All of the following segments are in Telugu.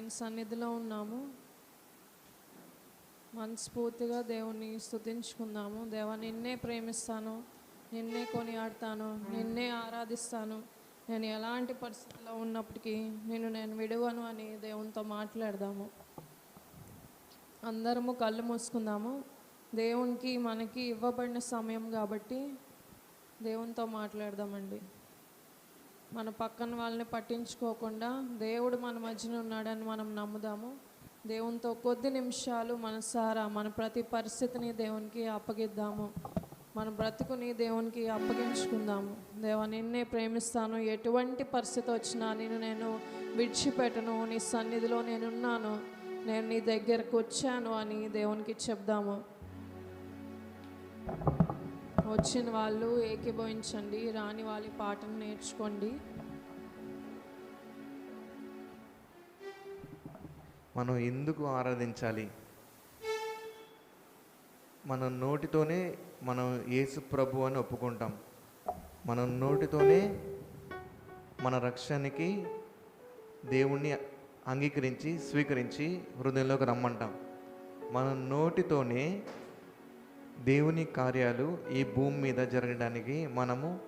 ఆయన సన్నిధిలో ఉన్నాము. మనస్ఫూర్తిగా దేవుణ్ణి స్థుతించుకుందాము దేవ నిన్నే ప్రేమిస్తాను నిన్నే కొనియాడతాను నిన్నే ఆరాధిస్తాను. నేను ఎలాంటి పరిస్థితిలో ఉన్నప్పటికీ నేను నేను విడువను అని దేవునితో మాట్లాడదాము. అందరము కళ్ళు మూసుకుందాము. దేవునికి మనకి ఇవ్వబడిన సమయం కాబట్టి దేవునితో మాట్లాడదామండి. మన పక్కన వాళ్ళని పట్టించుకోకుండా దేవుడు మన మధ్యన ఉన్నాడని మనం నమ్ముదాము. దేవునితో కొద్ది నిమిషాలు మనసారా మన ప్రతి పరిస్థితిని దేవునికి అప్పగిద్దాము. మన బ్రతుకుని దేవునికి అప్పగించుకుందాము. దేవా నిన్నే ప్రేమిస్తాను. ఎటువంటి పరిస్థితి వచ్చినా నేను నేను విడిచిపెట్టను. నీ సన్నిధిలో నేనున్నాను. నేను నీ దగ్గరకు వచ్చాను అని దేవునికి చెప్దాము. వచ్చిన వాళ్ళు ఏకీభవించండి రాని వాళ్ళ పాటను నేర్చుకోండి. మనం ఎందుకు ఆరాధించాలి? మన నోటితోనే మనం యేసు ప్రభు అని ఒప్పుకుంటాం. మన నోటితోనే మన రక్షణకి దేవుణ్ణి అంగీకరించి స్వీకరించి హృదయంలోకి రమ్మంటాం. మన నోటితోనే దేవుని కార్యాలు ఈ భూమి మీద జరగడానికి మనము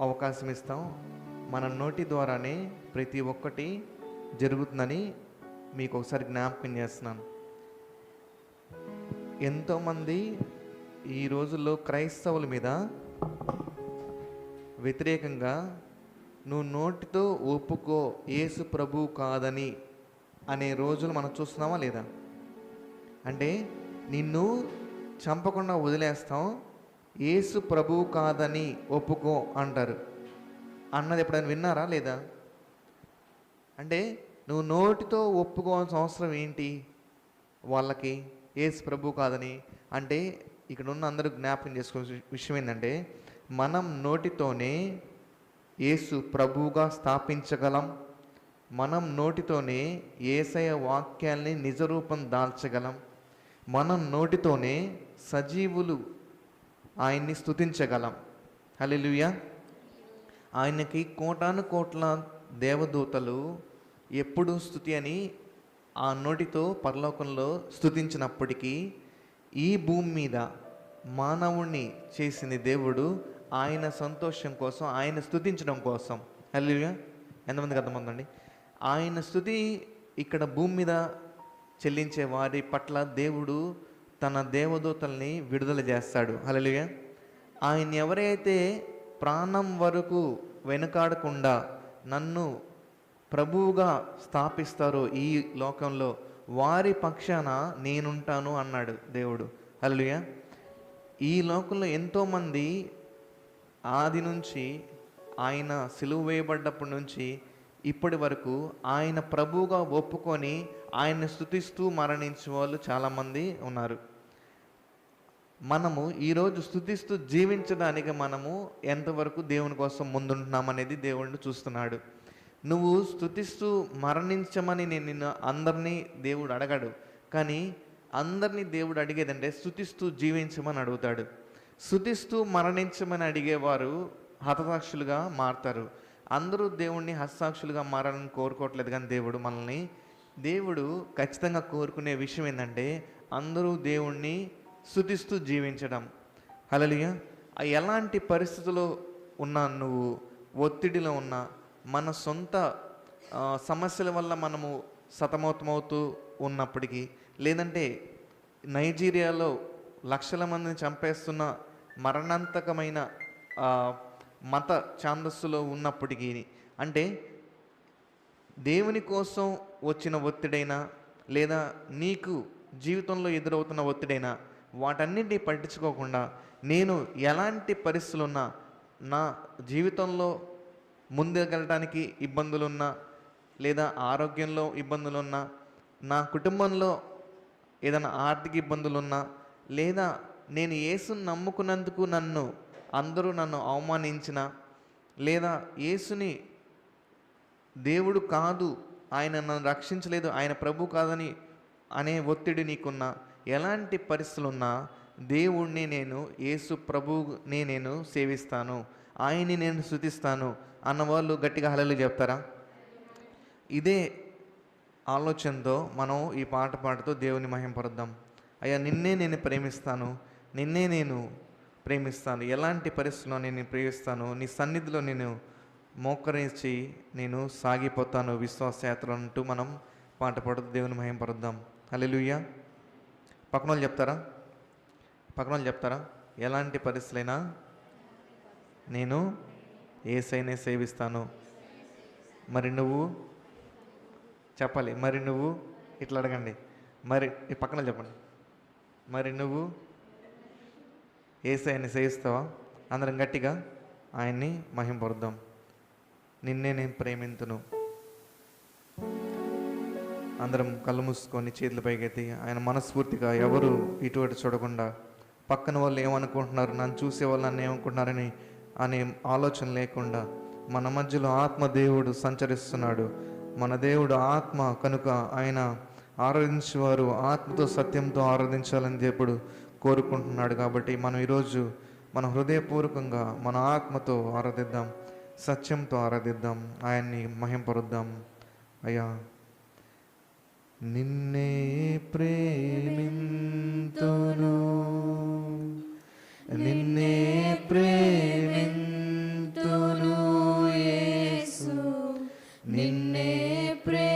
అవకాశం ఇస్తాం. మన నోటి ద్వారానే ప్రతి ఒక్కటి జరుగుతుందని మీకు ఒకసారి జ్ఞాపకం చేస్తున్నాను. ఎంతోమంది ఈ రోజుల్లో క్రైస్తవుల మీద వ్యతిరేకంగా నువ్వు నోటితో ఒప్పుకో యేసు ప్రభు కాదని అనే రోజులు మనం చూస్తున్నామా లేదా? అంటే నిన్ను చంపకుండా వదిలేస్తాం. యేసు ప్రభువు కాదని ఒప్పుకో అంటారు. అన్నది ఎప్పుడైనా విన్నారా లేదా? అంటే నువ్వు నోటితో ఒప్పుకోవాల్సిన అవసరం ఏంటి? వాళ్ళకి ఏసు ప్రభు కాదని. అంటే ఇక్కడ ఉన్న అందరూ జ్ఞాపకం చేసుకోవాల్సిన విషయం ఏంటంటే మనం నోటితోనే యేసు ప్రభువుగా స్థాపించగలం. మనం నోటితోనే ఏసయ వాక్యాల్ని నిజరూపం దాల్చగలం. మనం నోటితోనే సజీవులు ఆయన్ని స్థుతించగలం హల్లెలూయా. ఆయనకి కోటాను కోట్ల దేవదూతలు ఎప్పుడు స్థుతి అని ఆ నోటితో పరలోకంలో స్థుతించినప్పటికీ ఈ భూమి మీద మానవుణ్ణి చేసింది దేవుడు ఆయన సంతోషం కోసం ఆయన స్థుతించడం కోసం. హల్లెలూయా. ఎంతమందికి అర్థమవుతుందండి ఆయన స్థుతి ఇక్కడ భూమి మీద చెల్లించే వారి పట్ల దేవుడు తన దేవదూతల్ని విడుదల చేస్తాడు. హల్లెలూయా. ఆయన ఎవరైతే ప్రాణం వరకు వెనుకాడకుండా నన్ను ప్రభువుగా స్థాపిస్తారో ఈ లోకంలో వారి పక్షాన నేనుంటాను అన్నాడు దేవుడు. హల్లెలూయా. ఈ లోకంలో ఎంతోమంది ఆది నుంచి ఆయన సిలువ వేయబడ్డప్పటి నుంచి ఇప్పటి వరకు ఆయన ప్రభువుగా ఒప్పుకొని ఆయన్ని స్థుతిస్తూ మరణించే వాళ్ళు చాలామంది ఉన్నారు. మనము ఈరోజు స్థుతిస్తూ జీవించడానికి మనము ఎంతవరకు దేవుని కోసం ముందుంటున్నామనేది దేవుణ్ణి చూస్తున్నాడు. నువ్వు స్థుతిస్తూ మరణించమని నేను నిన్ను అందరినీ దేవుడు అడగడు. కానీ అందరినీ దేవుడు అడిగేదంటే స్థుతిస్తూ జీవించమని అడుగుతాడు. స్థుతిస్తూ మరణించమని అడిగేవారు హతసాక్షులుగా మారతారు. అందరూ దేవుణ్ణి హస్తాక్షులుగా మారాలని కోరుకోవట్లేదు కానీ దేవుడు మనల్ని దేవుడు ఖచ్చితంగా కోరుకునే విషయం ఏంటంటే అందరూ దేవుణ్ణి శుతిస్తూ జీవించడం. అలలియా ఎలాంటి పరిస్థితుల్లో ఉన్నా నువ్వు ఒత్తిడిలో ఉన్నా మన సొంత సమస్యల వల్ల మనము సతమతమవుతూ ఉన్నప్పటికీ లేదంటే నైజీరియాలో లక్షల మందిని చంపేస్తున్న మరణాంతకమైన మత ఛాందస్సులో ఉన్నప్పటికీ అంటే దేవుని కోసం వచ్చిన ఒత్తిడైనా లేదా నీకు జీవితంలో ఎదురవుతున్న ఒత్తిడైనా వాటన్నిటిని పట్టించుకోకుండా నేను ఎలాంటి పరిస్థితులున్నా నా జీవితంలో ముందుకెళ్ళటానికి ఇబ్బందులున్నా లేదా ఆరోగ్యంలో ఇబ్బందులున్నా నా కుటుంబంలో ఏదైనా ఆర్థిక ఇబ్బందులున్నా లేదా నేను యేసుని నమ్ముకున్నందుకు నన్ను అందరూ నన్ను అవమానించిన లేదా యేసుని దేవుడు కాదు ఆయన నన్ను రక్షించలేదు ఆయన ప్రభు కాదని అనే ఒత్తిడి నీకున్నా ఎలాంటి పరిస్థితులున్నా దేవుణ్ణి నేను యేసు ప్రభుని నేను సేవిస్తాను ఆయన్ని నేను శుతిస్తాను అన్నవాళ్ళు గట్టిగా హలలు చెప్తారా? ఇదే ఆలోచనతో మనం ఈ పాట పాడుతూ దేవుని మహింపరుద్దాం అయ్యా నిన్నే నేను ప్రేమిస్తాను నిన్నే నేను ప్రేమిస్తాను. ఎలాంటి పరిస్థితుల్లో నేను ప్రేమిస్తాను? నీ సన్నిధిలో నేను మోకరించి నేను సాగిపోతాను విశ్వాసయాత్ర అంటూ మనం పాట పాడుతూ దేవుని మహింపరుద్దాం హల్లెలూయా. పక్కన వాళ్ళు చెప్తారా? పక్కన వాళ్ళు చెప్తారా? ఎలాంటి పరిస్థితులైనా నేను ఏసైనే సేవిస్తాను. మరి నువ్వు? చెప్పాలి. మరి నువ్వు? ఇట్లా అడగండి. మరి ఈ పక్కన చెప్పండి. మరి నువ్వు? ఏసైని సేవిస్తావా? అందరం గట్టిగా ఆయన్ని మహింపరుద్దాం నిన్నే నేను ప్రేమింతును. అందరం కళ్ళు మూసుకొని చేతులు పైకెత్తి ఆయన మనస్ఫూర్తిగా ఎవరు ఇటువంటి చూడకుండా పక్కన వాళ్ళు ఏమనుకుంటున్నారు నన్ను చూసే వాళ్ళు నన్ను ఏమనుకుంటున్నారని అనే ఆలోచన లేకుండా మన మధ్యలో ఆత్మ దేవుడు సంచరిస్తున్నాడు. మన దేవుడు ఆత్మ కనుక ఆయన ఆరాధించేవారు ఆత్మతో సత్యంతో ఆరాధించాలని దేవుడు కోరుకుంటున్నాడు కాబట్టి మనం ఈరోజు మన హృదయపూర్వకంగా మన ఆత్మతో ఆరాధిద్దాం. సత్యంతో ఆరాధిద్దాం ఆయన్ని మహింపరుద్దాం. అయ్యా నిన్నే ప్రేమింతును. నిన్నే ప్రేమింతును యేసు. నిన్నే ప్రే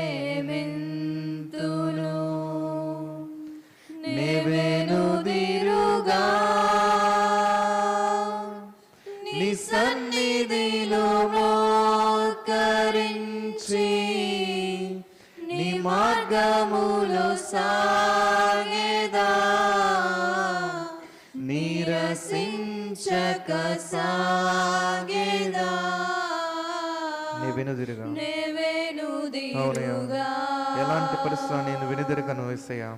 ఏసయ్యా.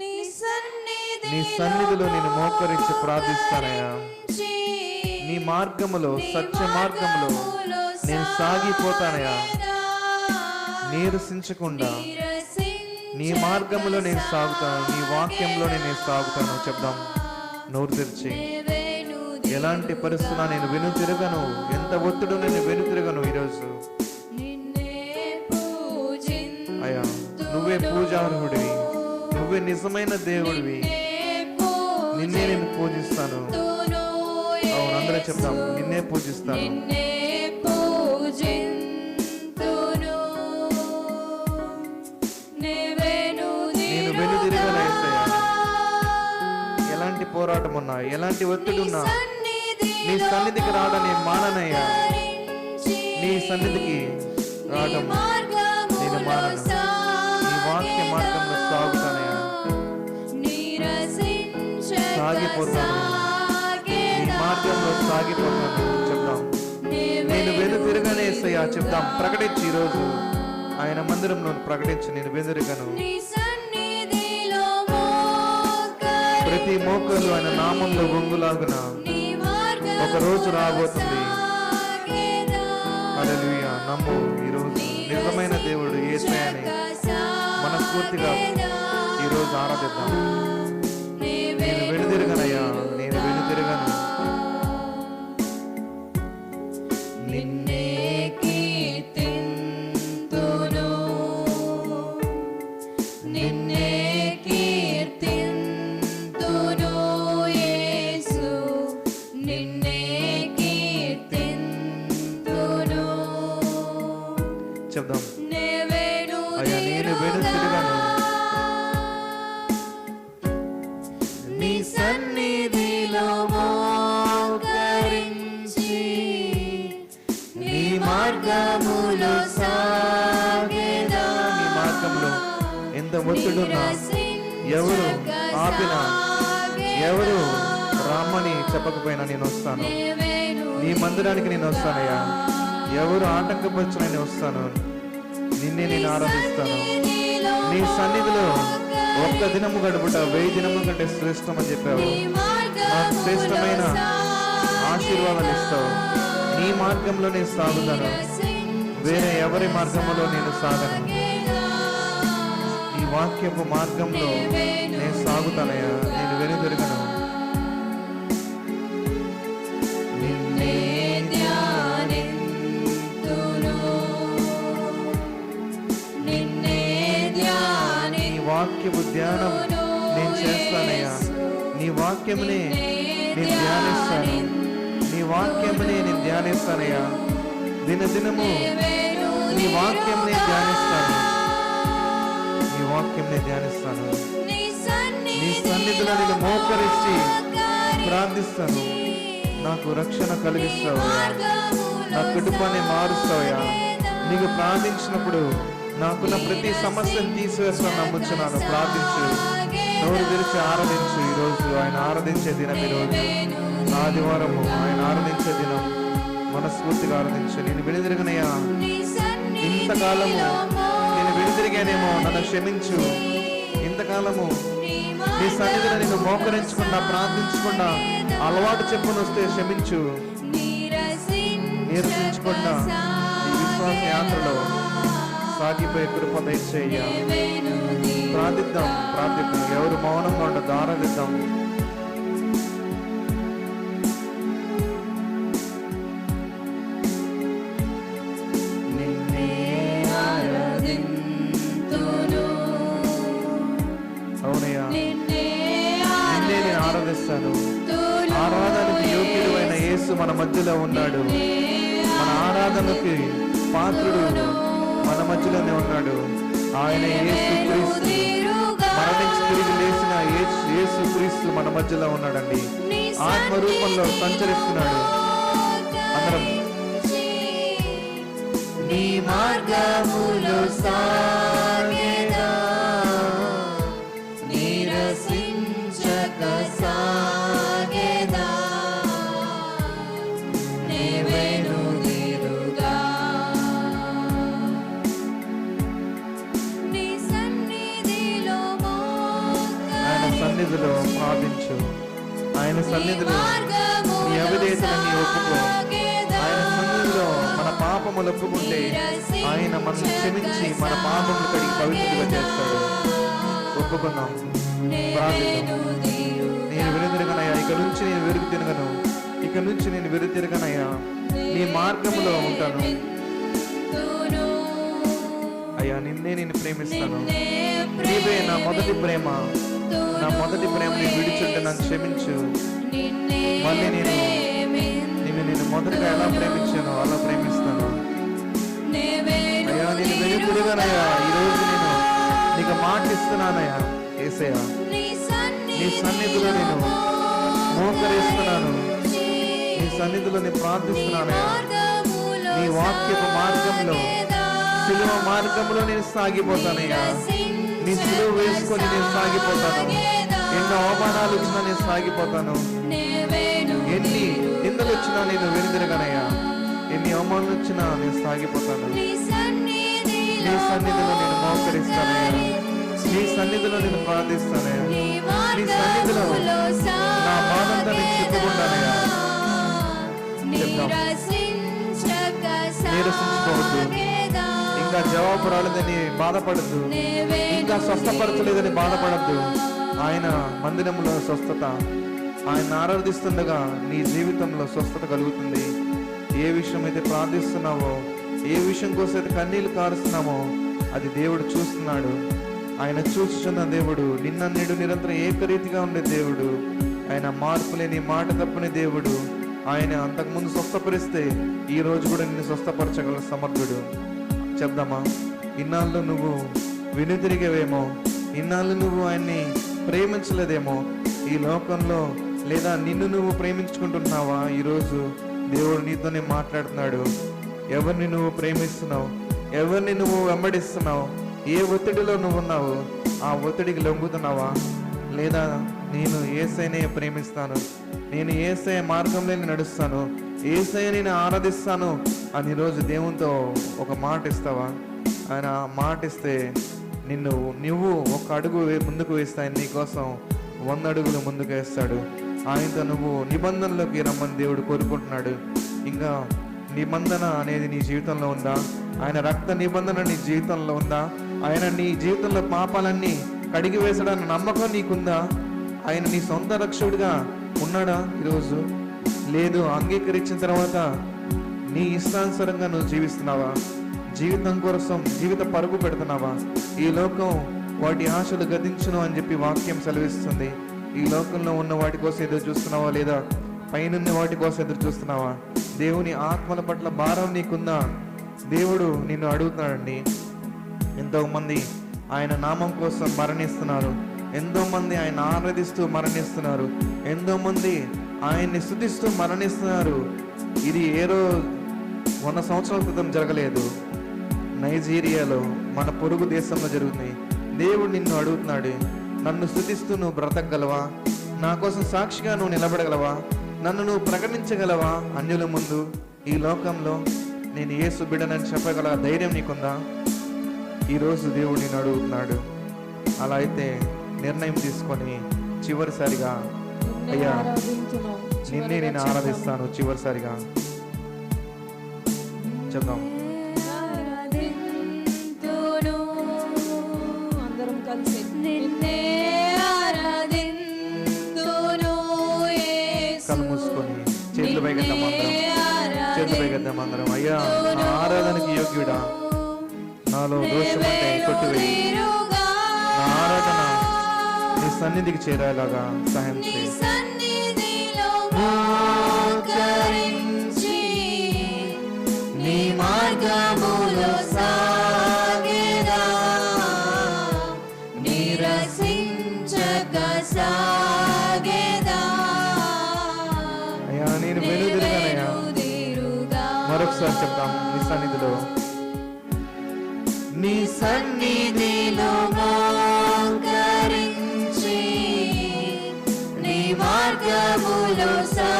నీ సన్నిధి నీ సన్నిధిలో నేను మోకరించి ప్రార్థిస్తానయ్యా. నీ మార్గములో సత్య మార్గములో నేను సాగిపోతానయ్యా. నీరసించకుండా నీ మార్గములో నేను సాగుతాను నీ వాక్యంలో నేను సాగుతాను చెప్దాం. నోరు తెరిచి. ఎలాంటి పరిస్థితున్నా నేను వెను తిరగను ఎంత ఒత్తిడి నేను వెను తిరగను ఈరోజు అయ్యా నువ్వే పూజార్హుడివి. నువ్వే నిజమైన దేవుడివి. నిన్నే నేను పూజిస్తాను. అవును అందరూ చెప్తాం నిన్నే పూజిస్తాను. నేను వెనుదిరగను ఎలాంటి పోరాటం ఉన్నా ఎలాంటి ఒత్తిడి ఉన్నా నీ సన్నిధికి రావడం నేను మాననయ్యా. నీ సన్నిధికి రావడం నేను మానను నీ వాక్య మార్గంలో సాగుతానయ్యా. సాగిపోతాను మార్గంలో సాగిపోతాను చెప్దాం. నేను వెను తిరగనే ఏసయ్యా చెప్దాం. ప్రకటించి ఈరోజు ఆయన మందిరంలో ప్రకటించి నేను వెనుదిరగను ప్రతి మోకలు ఆయన నామంలో వంగులాగున ఒక రోజు రాబోతుంది. హల్లెలూయా. నమ్ము ఈరోజు నిజమైన దేవుడు యేసయ్యని మనస్ఫూర్తిగా ఈరోజు ఆరాధిద్దాం. వెనుదిరగనయ్యా నేను వెనుదిరగను నిన్నే రామని నేను వస్తాను. నీ మందిరానికి నేను వస్తానయ్యా. ఎవరు ఆటంకపరిచిన నేను వస్తాను. నిన్నే నేను ఆరాధిస్తాను. నీ సన్నిధిలో ఒక్క దినము గడుపుట వెయ్యి దినము కంటే శ్రేష్టం అని చెప్పావు. నాకు శ్రేష్టమైన ఆశీర్వాదాలు ఇస్తావు. నీ మార్గంలో నేను సాగుతాను. వేరే ఎవరి మార్గంలో నేను సాగను. ఈ వాక్యపు మార్గంలో నేను సాగుతానయ్యా. నేను వెనుక వాక్యము ధ్యానం నేను చేస్తానయ్యా. నీ వాక్యమునే నేను ధ్యానిస్తాను. నీ వాక్యమునే నేను ధ్యానిస్తానయ్యా. దినదినము నీ వాక్యంనే ధ్యానిస్తాను. నీ వాక్యంనే ధ్యానిస్తాను. నీ సన్నిధిలో నేను మోకరించి ప్రార్థిస్తాను. నాకు రక్షణ కలిగిస్తావయ్యా. నా కుటుంబాన్ని మారుస్తావయ్యా. నీకు ప్రార్థించినప్పుడు నాకున్న ప్రతి సమస్యను తీసివేస్తాను నమ్ముచున్నాను ప్రార్థించు. నోరు తెరిచి ఆరాధించు ఈరోజు ఆయన ఆరాధించే దినం ఈరోజు ఆదివారము ఆయన ఆరాధించే దినం. మనస్ఫూర్తిగా ఆరాధించు. నేను విడిదిరిగినయా ఇంతకాలము నేను విడిదిరిగానేమో నన్ను క్షమించు. ఇంతకాలము నీ సన్నిధిని నేను మోకరించకుండా ప్రార్థించకుండా అలవాటు చెప్పుని వస్తే క్షమించు. నీరసించకుండా ఈ విశ్వాస యాత్రలో సాగిపోయే కృప దయచేయ ప్రార్థిద్దాం ప్రార్థిద్దాం. ఎవరు మౌనంగా ఉండదు ఆరాధిద్దాం నిన్నే అవునయ్యా. నిన్నే నేను ఆరాధిస్తాను. ఆరాధనకి యోగ్యుడైన యేసు మన మధ్యలో ఉన్నాడు. మన ఆరాధనకి పాత్రుడు. మన మధ్యలోనే ఉన్నాడు. ఆయన యేసు క్రీస్తు మరణించి తిరిగి లేచిన యేసు క్రీస్తు మన మధ్యలో ఉన్నాడండి. ఆత్మ రూపంలో సంచరిస్తున్నాడు. అందరం. నీ మార్గములో సా సన్నిధిలో నీ అవిధేతలని ఒప్పుకో. ఆయన సన్నిధిలో మన పాపములు ఒప్పుకుంటే ఆయన మనల్ని క్షమించి మన పాపములు కడిగి పవిత్రులుగా చేస్తాడు. ఒప్పుకుందాం. ప్రార్థిద్దాం. నేను వెనుదిరగనయ్యా. ఇక నుంచి నేను వెరుగు తిరగను. ఇక నుంచి నేను వెరు తిరగనయ్యా. నీ మార్గములో ఉంటాను. అయ్యా నిన్నే నేను ప్రేమిస్తాను. నీవే నా మొదటి ప్రేమ. నా మొదటి ప్రేమని విడిచుంటే నన్ను క్షమించు. మళ్ళీ నేను నిన్ను నేను మొదటగా ఎలా ప్రేమించానో అలా ప్రేమిస్తాను. అయ్యా నేను వెనుకుడిగానయ్యా ఈరోజు నేను నీకు మాట ఇస్తున్నానయ్యా ఏసయ్యా. నీ సన్నిధిలో నేను మోకరిస్తున్నాను. నీ సన్నిధిలో నేను ప్రార్థిస్తున్నానయ్యా. నీ వాక్యపు మార్గంలో సిలువ మార్గంలో నేను సాగిపోతానయ్యా. నీ సిలువ వేసుకొని నేను సాగిపోతాను. ఎన్నో అవమానాలు వచ్చినా నేను సాగిపోతాను. ఎన్ని నిందలు వచ్చినా నేను వెనుదిరగనయ్యా. ఎన్ని అవమానాలు వచ్చినా నేను సాగిపోతాను. నీ సన్నిధిలో నేను మోకరిస్తానయ్యా. నీ సన్నిధిలో నేను ప్రార్థిస్తానయ్యా నీ సన్నిధిలో నా బాధంతా నేను చెప్పుకుంటానయ్యా నీరసించుకోవద్దు. ఇంకా జవాబు రాలేదని బాధపడద్దు. ఇంకా స్వస్థపరచలేదని బాధపడద్దు. ఆయన మందిరంలో స్వస్థత ఆయన ఆరాధిస్తుండగా నీ జీవితంలో స్వస్థత కలుగుతుంది. ఏ విషయం అయితే ప్రార్థిస్తున్నావో ఏ విషయం కోసం అయితే కన్నీళ్ళు కారుస్తున్నామో అది దేవుడు చూస్తున్నాడు. ఆయన చూస్తున్న దేవుడు నిన్న నేడు నిరంతరం ఏకరీతిగా ఉండే దేవుడు. ఆయన మార్పు లేని మాట తప్పని దేవుడు. ఆయన అంతకుముందు స్వస్థపరిస్తే ఈ రోజు కూడా నిన్ను స్వస్థపరచగల సమర్థుడు. చెప్దామా? ఇన్నాళ్ళు నువ్వు వెనుతిరిగేవేమో ఇన్నాళ్ళు నువ్వు ఆయన్ని ప్రేమించలేదేమో. ఈ లోకంలో లేదా నిన్ను నువ్వు ప్రేమించుకుంటున్నావా? ఈరోజు దేవుడు నీతోనే మాట్లాడుతున్నాడు. ఎవరిని నువ్వు ప్రేమిస్తున్నావు? ఎవరిని నువ్వు వెంబడిస్తున్నావు? ఏ ఒత్తిడిలో నువ్వు ఉన్నావు ఆ ఒత్తిడికి లొంగుతున్నావా? లేదా నేను ఏసైనే ప్రేమిస్తాను? నేను ఏసై మార్గంలో నడుస్తాను? ఏసై నేను ఆరాధిస్తాను? అని రోజు దేవునితో ఒక మాట ఇస్తావా ఆయన మాట ఇస్తే నిన్ను నువ్వు ఒక అడుగు వే- ముందుకు వేస్తే నీకోసం వంద అడుగులు ముందుకు వేస్తాడు. ఆయనతో నువ్వు నిబంధనలోకి రమ్మని దేవుడు కోరుకుంటున్నాడు. ఇంకా నిబంధన అనేది నీ జీవితంలో ఉందా? ఆయన రక్త నిబంధన నీ జీవితంలో ఉందా? ఆయన నీ జీవితంలో పాపాలన్నీ కడిగి వేసాడన్న నమ్మకం నీకుందా? ఆయన నీ సొంత రక్షకుడిగా ఉన్నాడా ఈరోజు? లేదు అంగీకరించిన తర్వాత నీ ఇష్టానుసారంగా నువ్వు జీవిస్తున్నావా? జీవితం కోసం జీవిత పరుగు పెడుతున్నావా? ఈ లోకం వాటి ఆశలు గతించును అని చెప్పి వాక్యం సెలవిస్తుంది. ఈ లోకంలో ఉన్న వాటి కోసం ఎదురు చూస్తున్నావా లేదా? పైనున్న వాటి కోసం ఎదురు చూస్తున్నావా? దేవుని ఆత్మల పట్ల భారం నీకున్నా దేవుడు నిన్ను అడుగుతున్నాడండి. ఎంతోమంది ఆయన నామం కోసం మరణిస్తున్నారు. ఎంతోమంది ఆయన ఆరాధిస్తూ మరణిస్తున్నారు. ఎంతోమంది ఆయన్ని స్థుతిస్తూ మరణిస్తున్నారు. ఇది ఏదో వంద సంవత్సరాల క్రితం జరగలేదు. నైజీరియాలో మన పొరుగు దేశంలో జరుగుతుంది దేవుడు నిన్ను అడుగుతున్నాడు నన్ను స్థుతిస్తూ నువ్వు బ్రతకగలవా? నా కోసం సాక్షిగా నువ్వు నిలబడగలవా? నన్ను నువ్వు ప్రకటించగలవా? అన్యుల ముందు ఈ లోకంలో నేను ఏసు బిడ్డనని చెప్పగల ధైర్యం నీకుందా? ఈరోజు దేవుడు నిన్ను అడుగుతున్నాడు. అలా అయితే నిర్ణయం తీసుకొని చివరిసారిగా అయ్యా, నిన్నే నేను ఆరాధిస్తాను చివరిసారిగా. చెప్దాం. చేతులు అందరం అయ్యా నా ఆరాధనకి యోగ్యుడా? నాలో దోషమంటే కొట్టివేయి. నా ఆరాధన నీ సన్నిధికి చేరేలాగా సహాయం నీ చేయి నీ మార్గములో సా మరొకసారి చెప్తాం నీ సన్నిధిలో. నీ సన్నిధిలో మోకరించి నీ మార్గములో సా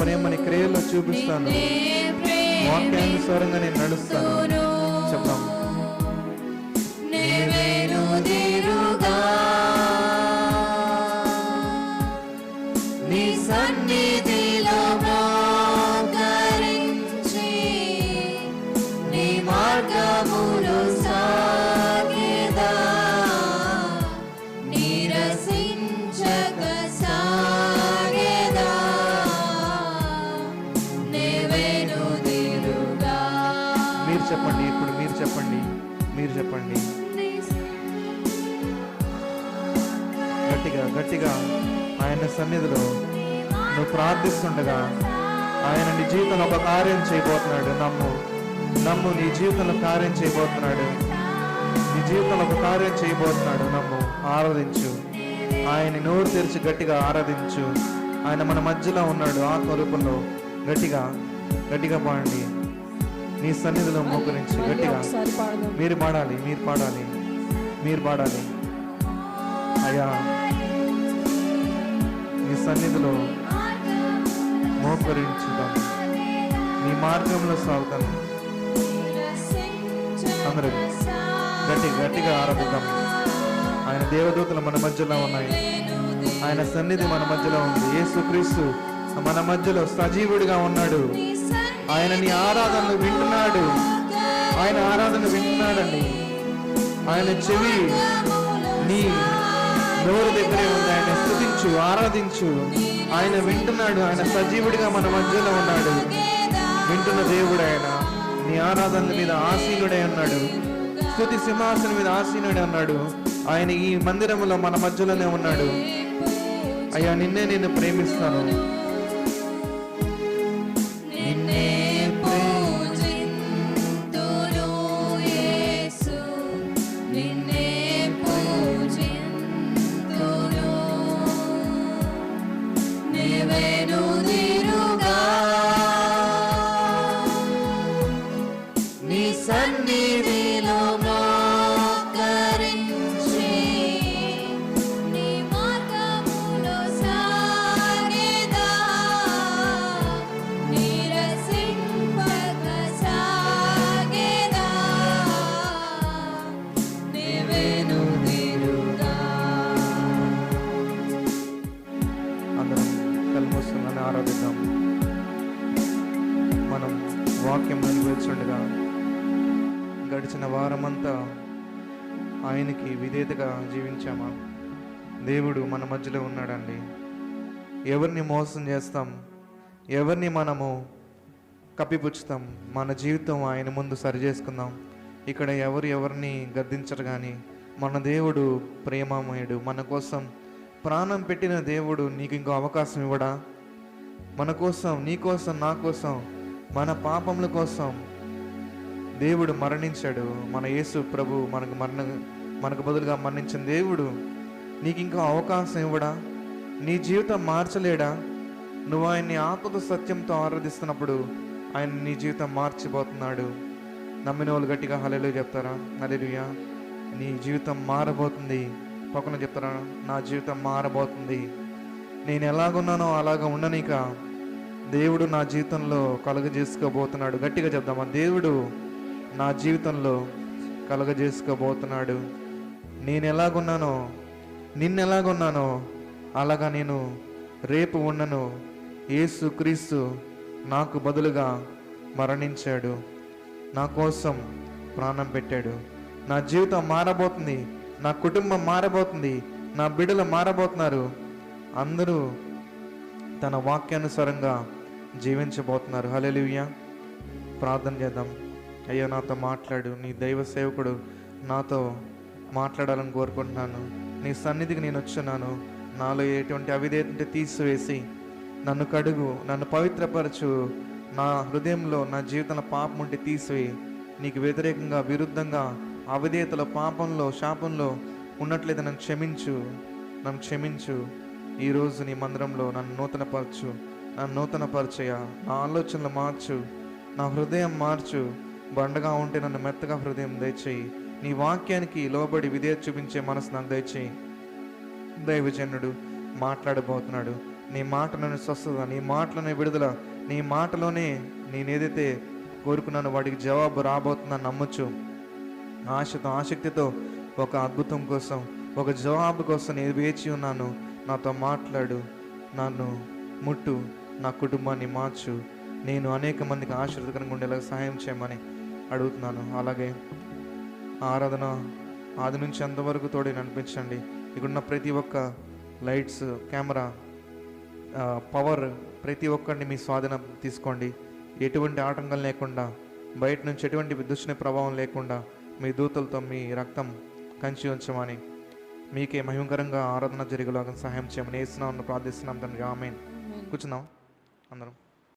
ప్రేమని క్రియల్లో చూపిస్తాను. వాక్యానుసారంగా నేను నడుస్తాను. చెప్తాం గట్టిగా ఆయన సన్నిధిలో నువ్వు ప్రార్థిస్తుండగా ఆయన నీ జీవితంలో ఒక కార్యం చేయబోతున్నాడు. నమ్ము. నమ్ము నీ జీవితంలో కార్యం చేయబోతున్నాడు. నీ జీవితంలో ఒక కార్యం చేయబోతున్నాడు. నమ్ము. ఆరాధించు. ఆయన నోరు తెరిచి గట్టిగా ఆరాధించు. ఆయన మన మధ్యలో ఉన్నాడు. ఆత్మరూపంలో గట్టిగా గట్టిగా పాడండి. నీ సన్నిధిలో మోకరించి గట్టిగా. మీరు పాడాలి. మీరు పాడాలి. మీరు పాడాలి. అయ్యా. నీ సన్నిధిలో మోకరించుదాం. నీ మార్గంలో సాగుతాం. అందరూ గట్టి గట్టిగా ఆరాధిద్దాం. ఆయన దేవదూతలు మన మధ్యలో ఉన్నాయి. ఆయన సన్నిధి మన మధ్యలో ఉంది. యేసుక్రీస్తు మన మధ్యలో సజీవుడిగా ఉన్నాడు. ఆయన నీ ఆరాధనలు వింటున్నాడు. ఆయన ఆరాధన వింటున్నాడండి. ఆయన చెవి నీ నోరు దగ్గరే ఉంది. ఆయన స్థుతించు ఆరాధించు. ఆయన వింటున్నాడు. ఆయన సజీవుడిగా మన మధ్యలో ఉన్నాడు. వింటున్న దేవుడు ఆయన. నీ ఆరాధన మీద ఆసీనుడే ఉన్నాడు. స్థుతి సింహాసనం మీద ఆసీనుడే ఉన్నాడు. ఆయన ఈ మందిరంలో మన మధ్యలోనే ఉన్నాడు. అయ్యా నిన్నే నేను ప్రేమిస్తాను. ఆయనకి విధేతగా జీవించామా? దేవుడు మన మధ్యలో ఉన్నాడండి. ఎవరిని మోసం చేస్తాం? ఎవరిని మనము కప్పిపుచ్చుతాం? మన జీవితం ఆయన ముందు సరి చేసుకుందాం ఇక్కడ ఎవరు ఎవరిని గద్దించరు కానీ మన దేవుడు ప్రేమమయుడు. మన కోసం ప్రాణం పెట్టిన దేవుడు నీకు ఇంకో అవకాశం ఇవ్వడా? మన కోసం నీ కోసం నా కోసం మన పాపముల కోసం దేవుడు మరణించాడు. మన యేసు ప్రభు మనకు మరణ మనకు బదులుగా మరణించిన దేవుడు నీకు ఇంకా అవకాశం ఇవ్వడా? నీ జీవితం మార్చలేడా? నువ్వు ఆయన్ని ఆత్మతో సత్యంతో ఆరాధిస్తున్నప్పుడు ఆయన నీ జీవితం మార్చిపోతున్నాడు. నమ్మిన వాళ్ళు గట్టిగా హలెలు చెప్తారా? హలెలుయా నీ జీవితం మారబోతుంది. పక్కన చెప్తారా? నా జీవితం మారబోతుంది. నేను ఎలాగున్నానో అలాగ ఉండనిక దేవుడు నా జీవితంలో కలుగజేసుకోబోతున్నాడు. గట్టిగా చెప్దామా? దేవుడు నా జీవితంలో కలుగజేసుకోబోతున్నాడు. నేను ఎలాగున్నానో నిన్ను ఎలాగున్నానో అలాగా నేను రేపు ఉన్నను. యేసు క్రీస్తు నాకు బదులుగా మరణించాడు. నా కోసం ప్రాణం పెట్టాడు. నా జీవితం మారబోతుంది. నా కుటుంబం మారబోతుంది. నా బిడ్డలు మారబోతున్నారు. అందరూ తన వాక్యానుసారంగా జీవించబోతున్నారు. హల్లెలూయా. ప్రార్థన చేద్దాం. అయ్యో నాతో మాట్లాడు. నీ దైవ సేవకుడు నాతో మాట్లాడాలని కోరుకుంటున్నాను. నీ సన్నిధికి నేను వచ్చున్నాను. నాలో ఎటువంటి అవిధేయత తీసివేసి నన్ను కడుగు నన్ను పవిత్రపరచు. నా హృదయంలో నా జీవితంలో పాపం ఉంటే తీసివేయి. నీకు వ్యతిరేకంగా విరుద్ధంగా అవిధేయతలో పాపంలో శాపంలో ఉన్నట్లయితే నన్ను క్షమించు. నన్ను క్షమించు. ఈరోజు నీ మందిరంలో నన్ను నూతనపరచు. నన్ను నూతనపరచయ నా ఆలోచనలు మార్చు. నా హృదయం మార్చు. బండగా ఉంటే నన్ను మెత్తగా హృదయం దయచేయి. నీ వాక్యానికి లోబడి విధేయత చూపించే మనసు నాకు దయచేయి. దైవజనుడు మాట్లాడబోతున్నాడు. నీ మాటలోనే స్వస్థత నీ మాటలోనే విడుదల నీ మాటలోనే నేనేదైతే కోరుకున్నానో వాడికి జవాబు రాబోతుందని నమ్మొచ్చు ఆశతో ఆసక్తితో ఒక అద్భుతం కోసం ఒక జవాబు కోసం నేను వేచి ఉన్నాను. నాతో మాట్లాడు నన్ను ముట్టు నా కుటుంబాన్ని మార్చు. నేను అనేక మందికి ఆశీర్వదకరంగా ఉండేలాగా సహాయం చేయమని అడుగుతున్నాను. అలాగే ఆరాధన ఆది నుంచి అంతవరకు తోడే నడిపించండి ఇక్కడున్న ప్రతి ఒక్క లైట్స్ కెమెరా పవర్ ప్రతి ఒక్కరిని మీ స్వాధీనం తీసుకోండి. ఎటువంటి ఆటంకం లేకుండా బయట నుంచి ఎటువంటి దుష్టుని ప్రభావం లేకుండా మీ దూతలతో మీ రక్తం కంచి ఉంచమని మీకే మహిమకరంగా ఆరాధన జరిగేలాగా సహాయం చేయమని వేస్తున్నామని ప్రార్థిస్తున్నాం తండ్రి. ఆమె ఆమేన్. కూర్చుందాం. అందరం.